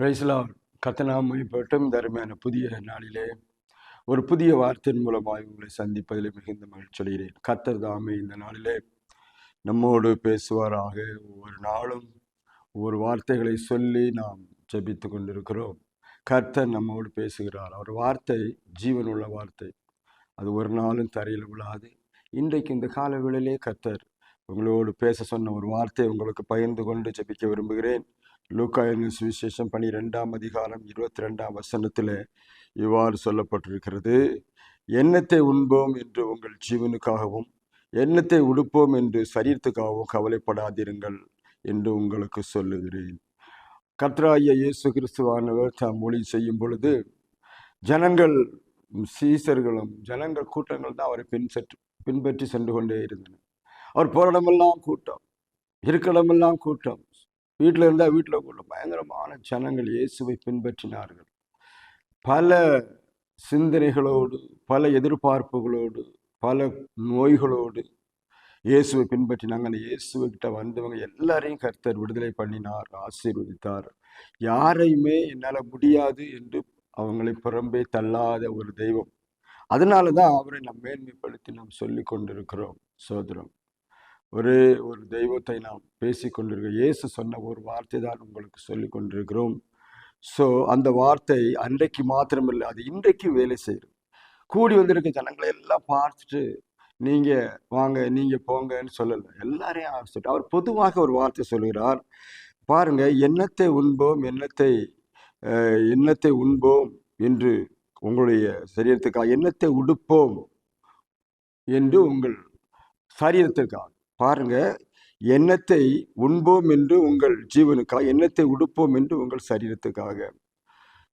பிரைஸ்லா கத்தனாமை பட்டும் தருமையான புதிய நாளிலே ஒரு புதிய வார்த்தையின் மூலமாக உங்களை சந்திப்பதில் மிகுந்த மகிழ்ச்சி அடைகிறேன். கத்தர் தாமே இந்த நாளிலே நம்மோடு பேசுவாராக. ஒவ்வொரு நாளும் ஒவ்வொரு வார்த்தைகளை சொல்லி நாம் ஜபித்து கொண்டிருக்கிறோம். கர்த்தர் நம்மோடு பேசுகிறார். அவர் வார்த்தை ஜீவனுள்ள வார்த்தை. அது ஒரு நாளும் தரையில் விழாது. இன்றைக்கு இந்த கால வேளையிலே கர்த்தர் உங்களோடு பேச சொன்ன ஒரு வார்த்தை உங்களுக்கு பகிர்ந்து கொண்டு ஜபிக்க விரும்புகிறேன். லூக்காயின் சுவிசேஷம் பனிரெண்டாம் அதிகாரம் இருபத்தி ரெண்டாம் வசனத்தில் இவ்வாறு சொல்லப்பட்டிருக்கிறது. எண்ணத்தை உண்போம் என்று உங்கள் ஜீவனுக்காகவும் எண்ணத்தை உடுப்போம் என்று சரீரத்துக்காகவும் கவலைப்படாதிருங்கள் என்று உங்களுக்கு சொல்லுகிறேன். கத்ராய இயேசு கிறிஸ்துவானவர் தாம் மொழி செய்யும் பொழுது ஜனங்கள் சீசர்களும் ஜனங்கள் கூட்டங்கள் தான் அவரை பின்பற்று பின்பற்றி சென்று கொண்டே இருந்தன. அவர் போராடமெல்லாம் கூட்டம் இருக்கடமெல்லாம் கூட்டம் வீட்டில் இருந்தால் வீட்டில் கூட பயங்கரமான ஜனங்கள் இயேசுவை பின்பற்றினார்கள். பல சிந்தனைகளோடு பல எதிர்பார்ப்புகளோடு பல நோய்களோடு இயேசுவை பின்பற்றினாங்க. அந்த இயேசுகிட்ட வந்தவங்க எல்லாரையும் கர்த்தர் விடுதலை பண்ணினார் ஆசீர்வதித்தார். யாரையுமே என்னால் முடியாது என்று அவங்களை புறம்பே தள்ளாத ஒரு தெய்வம். அதனால தான் அவரை நாம் மேன்மைப்படுத்தி நாம் சொல்லி கொண்டிருக்கிறோம் சோதரம். ஒரே ஒரு தெய்வத்தை நாம் பேசி கொண்டிருக்கிறோம் இயேசு சொன்ன ஒரு வார்த்தை தான் உங்களுக்கு சொல்லி கொண்டிருக்கிறோம். ஸோ அந்த வார்த்தை அன்றைக்கு மாத்திரமில்லை அது இன்றைக்கு வேலை செய்யும் கூடி வந்திருக்க ஜனங்களை எல்லாம் பார்த்துட்டு நீங்கள் வாங்க நீங்கள் போங்கன்னு சொல்லலை. எல்லாரையும் ஆரம்பிச்சுட்டு அவர் பொதுவாக ஒரு வார்த்தை சொல்கிறார் பாருங்கள் எண்ணத்தை உண்போம் எண்ணத்தை எண்ணத்தை உண்போம் என்று உங்களுடைய சரீரத்துக்காக எண்ணத்தை உடுப்போம் என்று உங்கள் சரீரத்திற்காக. பாருங்க எண்ணத்தை உண்போம் என்று உங்கள் ஜீவனுக்காக எண்ணத்தை உடுப்போம் என்று உங்கள் சரீரத்துக்காக?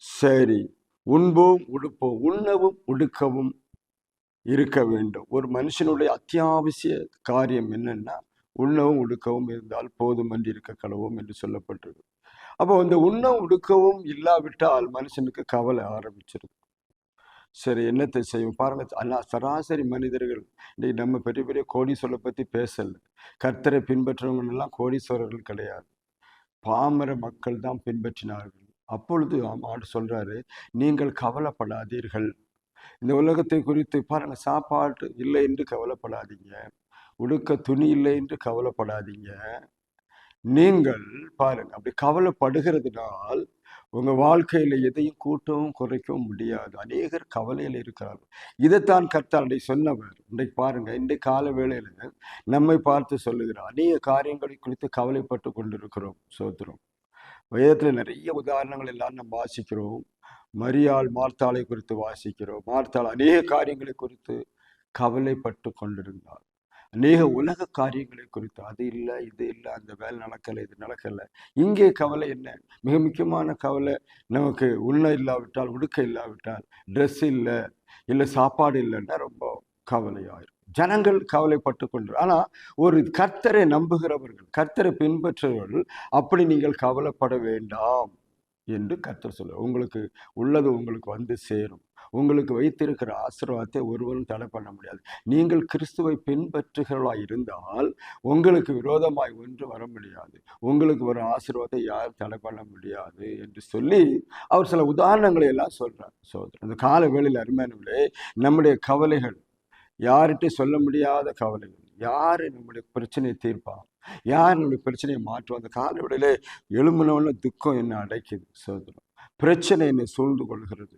சரி உண்போம் உடுப்போம் உண்ணவும் உடுக்கவும் இருக்க வேண்டும். ஒரு மனுஷனுடைய அத்தியாவசிய காரியம் என்னன்னா உண்ணவும் உடுக்கவும் இருந்தால் போதும் என்று இருக்க கடவும் என்று சொல்லப்பட்டிருக்கு. அப்போ இந்த உண்ணம் உடுக்கவும் இல்லாவிட்டால் மனுஷனுக்கு கவலை ஆரம்பிச்சிருது. சரி என்னத்தை செய்யும் பாருங்கள் அல்லா சராசரி மனிதர்கள் இன்னைக்கு நம்ம பெரிய பெரிய கோடீஸ்வரரை பற்றி பேசலை. கர்த்தரை பின்பற்றவங்கெல்லாம் கோடீஸ்வரர்கள் கிடையாது. பாமர மக்கள் தான் பின்பற்றினார்கள். அப்பொழுது ஆண்டு சொல்கிறாரு நீங்கள் கவலைப்படாதீர்கள். இந்த உலகத்தை குறித்து பாருங்கள் சாப்பாடு இல்லை என்று கவலைப்படாதீங்க. உடுக்க துணி இல்லை என்று கவலைப்படாதீங்க. நீங்கள் பாருங்க அப்படி கவலைப்படுகிறதுனால் உங்கள் வாழ்க்கையில் எதையும் கூட்டவும் குறைக்கவும் முடியாது. அநேகர் கவலையில் இருக்கிறார்கள். இதைத்தான் கர்த்தாண்டை சொன்னவர். இன்றைக்கு பாருங்கள் இன்றைக்கு கால வேளையில் நம்மை பார்த்து சொல்லுகிறார். அநேக காரியங்களை குறித்து கவலைப்பட்டு கொண்டிருக்கிறோம் சோத்திரம். வேதத்துல நிறைய உதாரணங்கள் எல்லாம் நம்ம வாசிக்கிறோம். மரியாள் மார்த்தாளை குறித்து வாசிக்கிறோம். மார்த்தாள் அநேக காரியங்களை குறித்து கவலைப்பட்டு கொண்டிருந்தார். அநேக உலக காரியங்களை குறித்து அது இல்லை இது இல்லை அந்த வேலை நடக்கலை இது நடக்கலை. இங்கே கவலை என்ன? மிக முக்கியமான கவலை நமக்கு உண்ண இல்லாவிட்டால் உடுக்க இல்லாவிட்டால் ட்ரெஸ் இல்லை இல்லை சாப்பாடு இல்லைன்னா ரொம்ப கவலையாயிரும் ஜனங்கள் கவலைப்பட்டு கொண்டு ஆனால் ஒரு கர்த்தரை நம்புகிறவர்கள் கர்த்தரை பின்பற்றுபவர்கள் அப்படி நீங்கள் கவலைப்பட வேண்டாம் என்று கர்த்தர் சொல்லுவார் உங்களுக்கு உள்ளது உங்களுக்கு வந்து சேரும். உங்களுக்கு வைத்திருக்கிற ஆசீர்வாதத்தை ஒருவரும் தடை பண்ண முடியாது. நீங்கள் கிறிஸ்துவை பின்பற்றுகிறவர்களாக இருந்தால் உங்களுக்கு விரோதமாய் ஒன்று வர முடியாது. உங்களுக்கு ஒரு ஆசீர்வாதத்தை யாரும் தடை பண்ண முடியாது என்று சொல்லி அவர் சில உதாரணங்களை எல்லாம் சொல்கிறார் சோதரன் அந்த கால வேளையில் அருமையானவர்களே நம்முடைய கவலைகள் யார்கிட்ட சொல்ல முடியாத கவலைகள் யார் நம்முடைய பிரச்சனையை தீர்ப்பான் யார் நம்முடைய பிரச்சனையை மாற்றுவோம் அந்த காலவெளியிலே எழும்பினவன துக்கம் என்ன அடைக்குது சோதரம் பிரச்சனை என்னை சூழ்ந்து கொள்கிறது.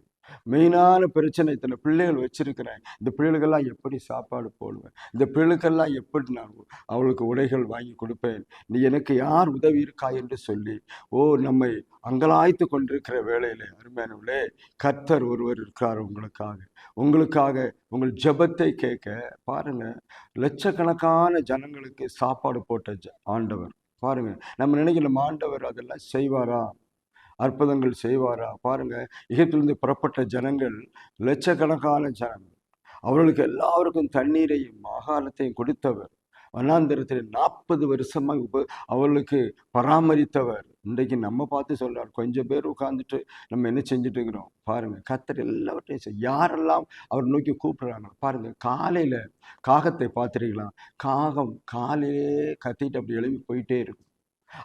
மெயினான பிரச்சனை இத்தனை பிள்ளைகள் வச்சிருக்கிறேன். இந்த பிள்ளைகளுக்கெல்லாம் எப்படி சாப்பாடு போடுவேன்? இந்த பிள்ளைகளுக்கெல்லாம் எப்படி நான் அவளுக்கு உடைகள் வாங்கி கொடுப்பேன்? நீ எனக்கு யார் உதவி இருக்கா என்று சொல்லி ஓ நம்மை அங்கலாய்த்து கொண்டிருக்கிற வேளையிலே அருமையானவர்களே கர்த்தர் ஒருவர் இருக்கார் உங்களுக்காக. உங்களுக்காக உங்கள் ஜெபத்தை கேட்க பாருங்க லட்சக்கணக்கான ஜனங்களுக்கு சாப்பாடு போட்ட ஜ- ஆண்டவர். பாருங்க நம்ம நினைக்கணும் ஆண்டவர் அதெல்லாம் செய்வாரா? அற்புதங்கள் செய்வாரா? பாருங்க எகிப்திலிருந்து புறப்பட்ட ஜனங்கள் லட்சக்கணக்கான ஜனங்கள். அவர்களுக்கு எல்லாருக்கும் தண்ணீரையும் ஆகாரத்தையும் கொடுத்தவர். வனாந்தரத்தில் நாற்பது வருஷமாக உப- அவர்களுக்கு பராமரித்தவர். இன்றைக்கு நம்ம பார்த்து சொல்றார் கொஞ்சம் பேர் உட்காந்துட்டு நம்ம என்ன செஞ்சுட்டு இருக்கிறோம்? பாருங்க கத்தர் எல்லாவற்றையும் யாரெல்லாம் அவர் நோக்கி கூப்பிடுறாங்க பாருங்க காலையில காகத்தை பார்த்துருக்கலாம். காகம் காலையிலே கத்திட்டு அப்படி எழுப்பி போயிட்டே இருக்கும்.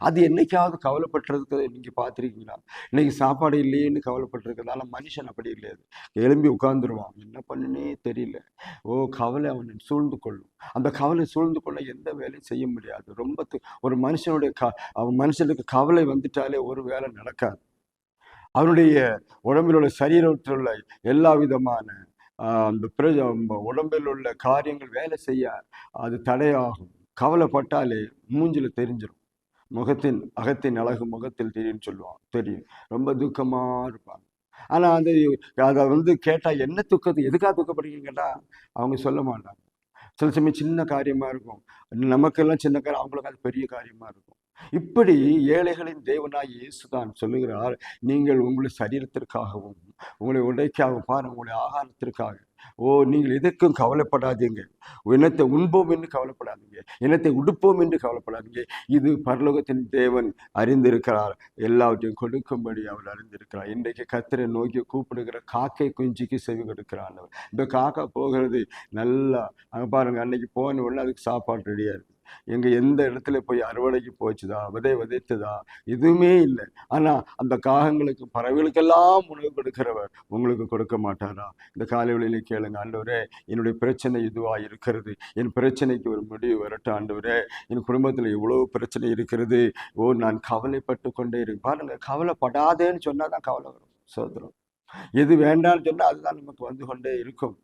அது என்னைக்காவது கவலைப்பட்டிருக்கிறது நீங்கள் பார்த்துருக்கீங்களா? இன்னைக்கு சாப்பாடு இல்லையேன்னு கவலைப்பட்டிருக்கிறதால மனுஷன் அப்படி இல்லையாது எழும்பி உட்காந்துருவான் என்ன பண்ணுனே தெரியல. ஓ கவலை அவனை சூழ்ந்து கொள்ளும். அந்த கவலை சூழ்ந்து கொள்ள எந்த வேலையும் செய்ய முடியாது. ரொம்ப ஒரு மனுஷனுடைய க அவன் மனுஷனுக்கு கவலை வந்துட்டாலே ஒரு வேலை நடக்காது. அவனுடைய உடம்பில் உள்ள சரீரத்தில் உள்ள எல்லா விதமான அந்த பிர உடம்பில் உள்ள காரியங்கள் வேலை செய்ய அது தடையாகும். கவலைப்பட்டாலே மூஞ்சில தெரிஞ்சிடும் முகத்தின் அகத்தின் அழகு முகத்தில் தெரியும்னு சொல்லுவான் தெரியும். ரொம்ப துக்கமா இருப்பாங்க. ஆனா அது அதை வந்து கேட்டா என்ன துக்கத்து எதுக்காக துக்கப்படுறீங்க கேட்டா அவங்க சொல்ல மாட்டாங்க. சில சமயம் சின்ன காரியமா இருக்கும். நமக்கெல்லாம் சின்ன காரியம் அவங்களுக்கு அது பெரிய காரியமா இருக்கும். இப்படி ஏழைகளின் தேவனாய் இயேசுதான் சொல்லுகிறார். நீங்கள் உங்களுடைய சரீரத்திற்காகவும் உங்களுடைய உடைக்காகவும் பாருங்க உங்களுடைய ஆகாரத்திற்காக. ஓ நீங்கள் எதற்கும் கவலைப்படாதீங்க. இனத்தை உண்போம் என்று கவலைப்படாதீங்க. இனத்தை உடுப்போம் என்று கவலைப்படாதீங்க. இது பரலோகத்தின் தேவன் அறிந்திருக்கிறார். எல்லாவற்றையும் கொடுக்கும்படி அவர் அறிந்திருக்கிறார். இன்றைக்கு கத்திரை நோக்கி கூப்பிடுகிற காக்கை குஞ்சுக்கு செவி கொடுக்கிறான் இந்த காக்கா போகிறது நல்லா அங்கே பாருங்க அன்னைக்கு போன உடனே அதுக்கு சாப்பாடு ரெடியாக இருக்குது எங்க எந்த இடத்துல போய் அறுவடைக்கு போச்சுதா விதை விதைத்ததா எதுவுமே இல்லை. ஆனா அந்த காகங்களுக்கு பறவைகளுக்கெல்லாம் உணவு கொடுக்கிறவர் உங்களுக்கு கொடுக்க மாட்டாரா? இந்த காலை கேளுங்க ஆண்டவரே என்னுடைய பிரச்சனை இதுவா இருக்கிறது? என் பிரச்சனைக்கு ஒரு முடிவு வரட்டும் ஆண்டவரே. என் குடும்பத்துல இவ்வளவு பிரச்சனை இருக்கிறது. ஓ நான் கவலைப்பட்டு கொண்டே இருக்கு பாருங்க கவலைப்படாதேன்னு சொன்னாதான் கவலை வரும் சோதரம் எது வேண்டாம்னு சொன்னா அதுதான் நமக்கு வந்து கொண்டே இருக்கும்.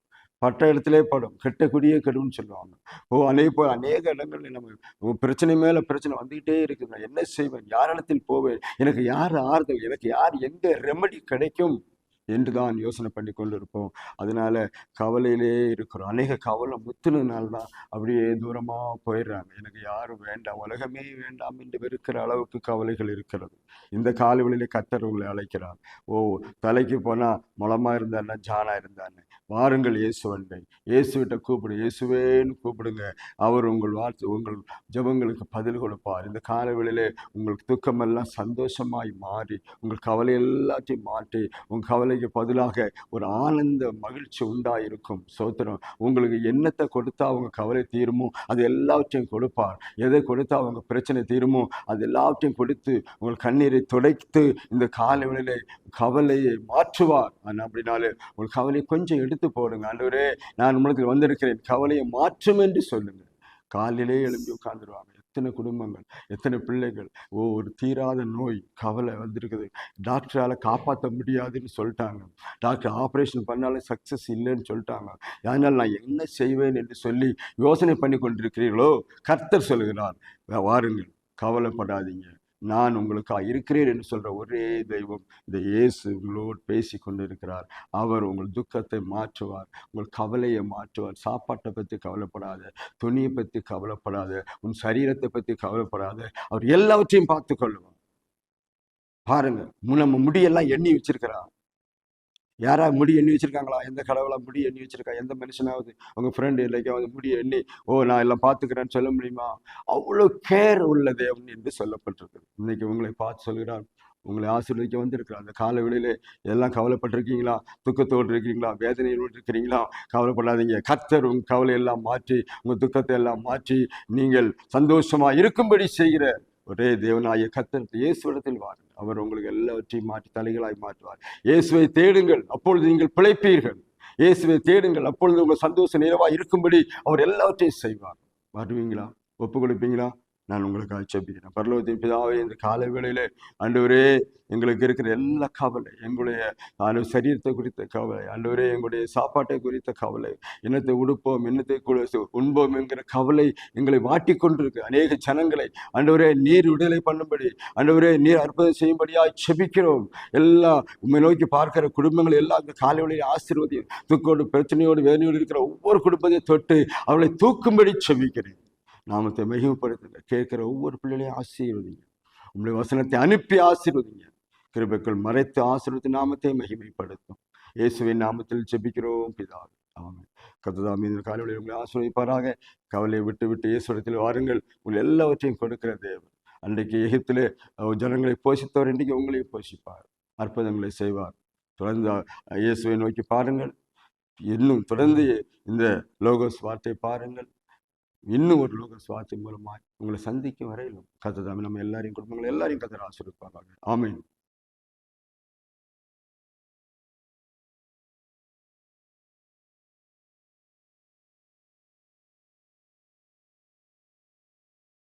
பட்ட இடத்திலே படும். கெட்ட குடியே கெடுன்னு சொல்லுவாங்க. ஓ அதே போல் அநேக இடங்களில் நம்ம பிரச்சனை மேல பிரச்சனை வந்துகிட்டே இருக்குது நான் என்ன செய்வேன்? யாரிடத்தில் போவேன்? எனக்கு யார் ஆறுதல்? எனக்கு யார் எங்க ரெமடி கிடைக்கும்? என்று தான் யோசனை பண்ணி கொண்டு இருப்போம் அதனால கவலையிலே இருக்கிறோம். அநேக கவலை முத்துனதுனால தான் அப்படியே தூரமாக போயிடுறாங்க. எனக்கு யாரும் வேண்டாம். உலகமே வேண்டாம் என்று வெறுக்கிற அளவுக்கு கவலைகள் இருக்கிறது. இந்த காலவெளியிலே கத்தர் உங்களை அழைக்கிறார். ஓ தலைக்கு போனால் மலமாக இருந்தான்னா ஜானாக இருந்தான்னு. வாருங்கள் இயேசுவண்டை இயேசுவிட்ட கூப்பிடு. இயேசுவேன்னு கூப்பிடுங்க. அவர் உங்கள் வாழ்த்து உங்கள் ஜபங்களுக்கு பதில் கொடுப்பார். இந்த காலவெளியிலே உங்களுக்கு துக்கமெல்லாம் சந்தோஷமாய் மாறி உங்கள் கவலை எல்லாத்தையும் மாற்றி உங்கள் கவலை கவலைக்கு பதிலாக ஒரு ஆனந்த மகிழ்ச்சி உண்டாயிருக்கும். சோத்திரம் உங்களுக்கு என்னத்தை கொடுத்தா அவங்க கவலை தீருமோ அது எல்லாவற்றையும் கொடுப்பார். எதை கொடுத்தா அவங்க பிரச்சனை தீருமோ அது எல்லாவற்றையும் கொடுத்து உங்கள் கண்ணீரை துடைத்து இந்த காலவெளியிலே கவலையை மாற்றுவார். அப்படின்னாலே அப்படினாலே உங்கள் கவலையை கொஞ்சம் எடுத்து போடுங்க. ஆண்டவரே நான் உங்களுக்கு வந்திருக்கிறேன். கவலையை மாற்றும் என்று சொல்லுங்கள். காலிலே எழுப்பி உட்கார்ந்துருவாங்க. எத்தனை குடும்பங்கள் எத்தனை பிள்ளைகள் ஓ ஒரு தீராத நோய் கவலை வந்திருக்குது. டாக்டரால் காப்பாற்ற முடியாதுன்னு சொல்லிட்டாங்க. டாக்டர் ஆப்ரேஷன் பண்ணாலும் சக்ஸஸ் இல்லைன்னு சொல்லிட்டாங்க. அதனால் நான் என்ன செய்வேன் என்று சொல்லி யோசனை பண்ணி கொண்டிருக்கிறீர்களோ கர்த்தர் சொல்கிறார் வாருங்கள் கவலைப்படாதீங்க. நான் உங்களுக்காக இருக்கிறேன் என்று சொல்கிற ஒரே தெய்வம் இந்த இயேசு உங்களோடு பேசி கொண்டிருக்கிறார். அவர் உங்கள் துக்கத்தை மாற்றுவார் உங்கள் கவலையை மாற்றுவார். சாப்பாட்டை பற்றி கவலைப்படாத துணியை பற்றி கவலைப்படாத உன் சரீரத்தை பற்றி கவலைப்படாத அவர் எல்லாவற்றையும் பார்த்து கொள்ளுவார். பாருங்க நம்ம முடியெல்லாம் எண்ணி வச்சிருக்கிறார். யாரா முடி எண்ணி வச்சிருக்காங்களா? எந்த கடவுளா முடி எண்ணி வச்சிருக்கா? எந்த மனுஷனாவது? உங்க ஃப்ரெண்டு இல்லைக்காவது முடி எண்ணி ஓ நான் எல்லாம் பார்த்துக்கிறேன்னு சொல்ல முடியுமா? அவ்வளோ கேர் உள்ள தேவன் என்று சொல்லப்பட்டிருக்கு இன்னைக்கு உங்களை பார்த்து சொல்கிறான் உங்களை ஆசீர்வதிக்க வந்திருக்கிறார். அந்த கால வேளையிலே எல்லாம் கவலைப்பட்டிருக்கீங்களா? துக்கத்தோடு இருக்கிறீங்களா? வேதனையோடு இருக்கிறீங்களா கவலைப்படாதீங்க. கர்த்தர் உங்கள் கவலை எல்லாம் மாற்றி உங்கள் துக்கத்தை எல்லாம் மாற்றி நீங்கள் சந்தோஷமாக இருக்கும்படி செய்கிற ஒரே தேவனாய கர்த்தர் இயேசுவிடத்தில் வாருங்கள். அவர் உங்களுக்கு எல்லாவற்றையும் மாற்றி தலைகளாய் மாற்றுவார். இயேசுவை தேடுங்கள். அப்பொழுது நீங்கள் பிழைப்பீர்கள். இயேசுவை தேடுங்கள். அப்பொழுது உங்கள் சந்தோஷம் நிறைவாக இருக்கும்படி அவர் எல்லாவற்றையும் செய்வார். வருவீங்களா? ஒப்பு கொடுப்பீங்களா நான் உங்களுக்காக செபிக்கிறேன் பரலோகத்தின் பிதாவை இந்த காலை வேளையிலே ஆண்டவரே எங்களுக்கு இருக்கிற எல்லா கவலை எங்களுடைய ஆண்டு சரீரத்தை குறித்த கவலை ஆண்டவரே எங்களுடைய சாப்பாட்டை குறித்த கவலை என்னத்தை உடுப்போம் என்னத்தை உண்போம் என்கிற கவலை எங்களை வாட்டி கொண்டிருக்கு அநேக ஜனங்களை ஆண்டவரே நீர் விடுதலை பண்ணும்படி ஆண்டவரே நீர் அற்புதம் செய்யும்படியாக செபிக்கிறோம். எல்லா உண்மை நோக்கி பார்க்கிற குடும்பங்கள் எல்லாம் இந்த காலைவெளியில் ஆசீர்வதி துக்கோடு பிரச்சனையோடு வேதனையோடு இருக்கிற ஒவ்வொரு குடும்பத்தையும் தொட்டு அவளை தூக்கும்படி செபிக்கிறேன். நாமத்தை மகிமைப்படுத்துங்க. கேட்குற ஒவ்வொரு பிள்ளைகளையும் ஆசீர்வதிங்க. உங்களுடைய வசனத்தை அனுப்பி ஆசீர்வதிங்க. கிருபைக்குள் மறைத்து ஆசீர்வதி நாமத்தை மகிமைப்படுத்தும். இயேசுவின் நாமத்தில் ஜெபிக்கிறோம் பிதாவே. ஆமாம் கத்துதாமி இந்த காலையில் உங்களை ஆசீர்வதிப்பாராக. கவலையை விட்டு விட்டு இயேசுவரத்தில் வாருங்கள். உங்கள் எல்லாவற்றையும் கொடுக்கிற தேவன். அன்றைக்கு எகிப்திலே ஜனங்களை போஷித்தவர் இன்றைக்கு உங்களையும் போஷிப்பார். அற்புதங்களை செய்வார். தொடர்ந்து இயேசுவை நோக்கி பாருங்கள். இன்னும் தொடர்ந்து இந்த லோகோஸ் வார்த்தை பாருங்கள். இன்னும் ஒரு லோக சுவாசம் மூலமாய் உங்களை சந்திக்கும் வரையிலும் கத்ததாமே நம்ம எல்லாரையும் குடும்பங்களை எல்லாரையும் கத்தர் ஆசிரியப்பாங்க ஆமென்.